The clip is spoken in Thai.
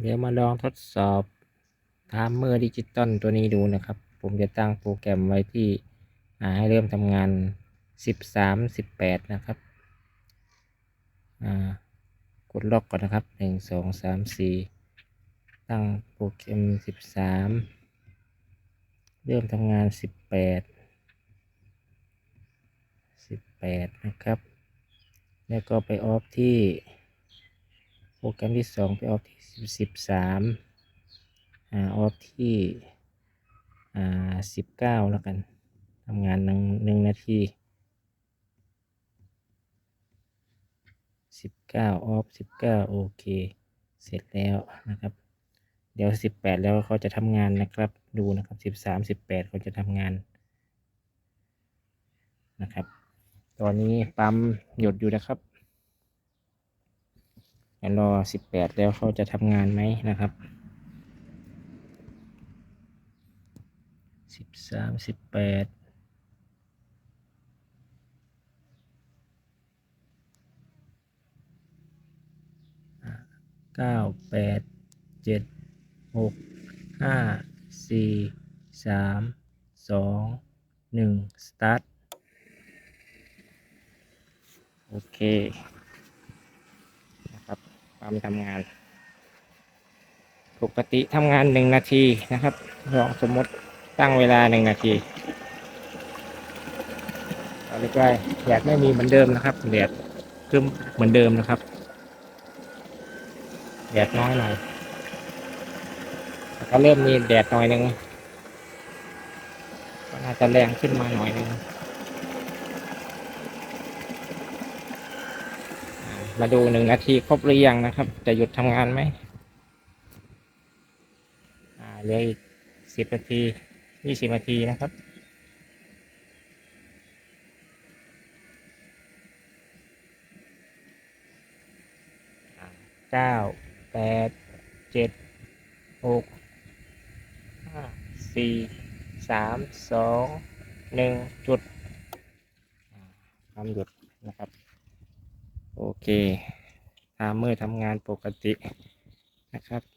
เดี๋ยวมาลองทดสอบไทม์เมอร์ดิจิตอลตัวนี้ดูนะครับ ผมจะตั้งโปรแกรมไว้ที่ให้เริ่มทำงาน 13 18 นะครับกดล็อกก่อนนะครับ 1 2 3 4 ตั้งโปรแกรม 13 เริ่มทำงาน 18 18 นะครับ แล้วก็ไปออฟที่ รแกรมที่สองไปออฟที่สิบสามอ่าออฟที่อ่าสิบเก้าแล้วกันทำงานหนึ่งหนึ่งนาทีสิบเก้าออฟสิบเก้าโอเค เสร็จแล้วนะครับ เดี๋ยวสิบแปดแล้วเขาจะทำงานนะครับ ดูนะครับสิบสามสิบแปดเขาจะทำงานนะครับ ตอนนี้ปั๊มหยดอยู่นะครับ รอสิบแปดแล้วเขาจะทำงานไหมนะครับสิบสามสิบแปดเก้าแปดเจ็ดหกห้าสี่สามสองหนึ่งสตาร์ท โอเค ครับปั๊มทำงาน ปกติทำงานหนึ่งนาทีนะครับลองสมมติตั้งเวลาหนึ่งนาทีเอาเรียกว่าแดดไม่มีเหมือนเดิมนะครับแดดคือเหมือนเดิมนะครับแดดน้อยหน่อยแล้วก็เริ่มมีแดดหน่อยหนึ่งก็น่าจะแรงขึ้นมาหน่อยหนึ่ง มาดูหนึ่งนาทีครบหรือยังนะครับ จะหยุดทำงานไหมอ่าเหลืออีกสิบนาทียี่สิบนาทีนะครับ เก้าแปดเจ็ดหกห้าสี่สามสองหนึ่งจุดทำหยุดนะครับ โอเคทามเมอร์ทำงานปกตินะครับ